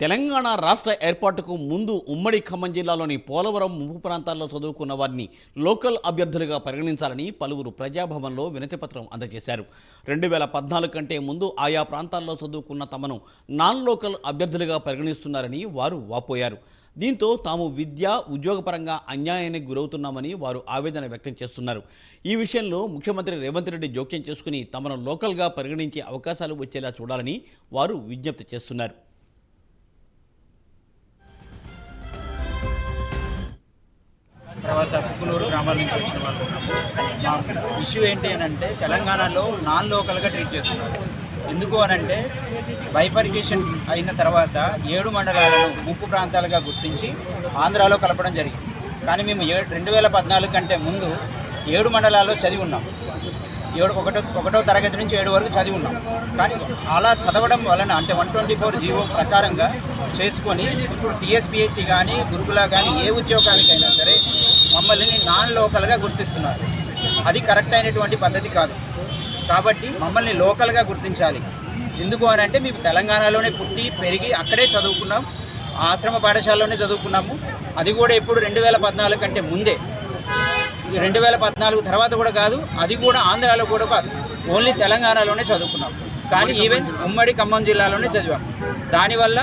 తెలంగాణ రాష్ట్ర ఏర్పాటుకు ముందు ఉమ్మడి ఖమ్మం జిల్లాలోని పోలవరం ముంపు ప్రాంతాల్లో చదువుకున్న వారిని లోకల్ అభ్యర్థులుగా పరిగణించాలని పలువురు ప్రజాభవన్లో వినతిపత్రం అందజేశారు. రెండు వేల పద్నాలుగు కంటే ముందు ఆయా ప్రాంతాల్లో చదువుకున్న తమను నాన్ లోకల్ అభ్యర్థులుగా పరిగణిస్తున్నారని వారు వాపోయారు. దీంతో తాము విద్య ఉద్యోగపరంగా అన్యాయానికి గురవుతున్నామని వారు ఆవేదన వ్యక్తం చేస్తున్నారు. ఈ విషయంలో ముఖ్యమంత్రి రేవంత్ రెడ్డి జోక్యం చేసుకుని తమను లోకల్గా పరిగణించే అవకాశాలు వచ్చేలా చూడాలని వారు విజ్ఞప్తి చేస్తున్నారు. తర్వాత పుక్కునూరు గ్రామాల నుంచి వచ్చిన వాళ్ళు ఉన్నాము మా ఇష్యూ ఏంటి అని అంటే తెలంగాణలో నాన్ లోకల్గా ట్రీట్ చేస్తున్నారు. ఎందుకు అనంటే బైఫర్కేషన్ అయిన తర్వాత ఏడు మండలాలను ముప్పు ప్రాంతాలుగా గుర్తించి ఆంధ్రాలో కలపడం జరిగింది. కానీ మేము ఏ రెండు వేల పద్నాలుగు కంటే ముందు ఏడు మండలాల్లో చదివి ఉన్నాం. ఏడు ఒకటో ఒకటో తరగతి నుంచి ఏడు వరకు చదివి ఉన్నాం. కానీ అలా చదవడం వలన అంటే వన్ ట్వంటీ ఫోర్ జీవో ప్రకారంగా చేసుకొని ఇప్పుడు టీఎస్పిఎస్సి కానీ గురుకుల కానీ ఏ ఉద్యోగానికైనా సరే మమ్మల్ని నాన్ లోకల్గా గుర్తిస్తున్నారు. అది కరెక్ట్ అయినటువంటి పద్ధతి కాదు. కాబట్టి మమ్మల్ని లోకల్గా గుర్తించాలి. ఎందుకు అని అంటే మేము తెలంగాణలోనే పుట్టి పెరిగి అక్కడే చదువుకున్నాం. ఆశ్రమ పాఠశాలలోనే చదువుకున్నాము. అది కూడా ఎప్పుడు రెండు వేల పద్నాలుగు కంటే ముందే. రెండు వేల పద్నాలుగు తర్వాత కూడా కాదు అది కూడా ఆంధ్రాలో కూడా కాదు. ఓన్లీ తెలంగాణలోనే చదువుకున్నాం. కానీ ఈవెన్ ఉమ్మడి ఖమ్మం జిల్లాలోనే చదివాం. దానివల్ల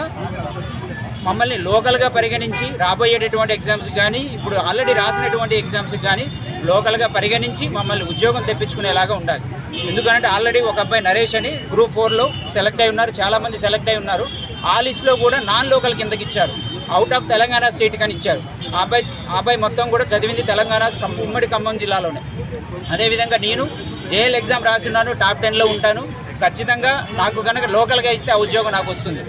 మమ్మల్ని లోకల్గా పరిగణించి రాబోయేటటువంటి ఎగ్జామ్స్ కానీ ఇప్పుడు ఆల్రెడీ రాసినటువంటి ఎగ్జామ్స్కి కానీ లోకల్గా పరిగణించి మమ్మల్ని ఉద్యోగం తెప్పించుకునేలాగా ఉండాలి. ఎందుకంటే ఆల్రెడీ ఒక అబ్బాయి నరేష్ అని గ్రూప్ ఫోర్లో సెలెక్ట్ అయి ఉన్నారు చాలామంది సెలెక్ట్ అయి ఉన్నారు. ఆ లిస్ట్లో కూడా నాన్ లోకల్ కిందకి ఇచ్చారు. అవుట్ ఆఫ్ తెలంగాణ స్టేట్ కానీ ఇచ్చారు. ఆ అబ్బాయి ఆ అబ్బాయి మొత్తం కూడా చదివింది తెలంగాణ ఉమ్మడి ఖమ్మం జిల్లాలోనే. అదేవిధంగా నేను జేఎల్ ఎగ్జామ్ రాసి ఉన్నాను టాప్ టెన్లో ఉంటాను. ఖచ్చితంగా నాకు కనుక లోకల్గా ఇస్తే ఆ ఉద్యోగం నాకు వస్తుంది.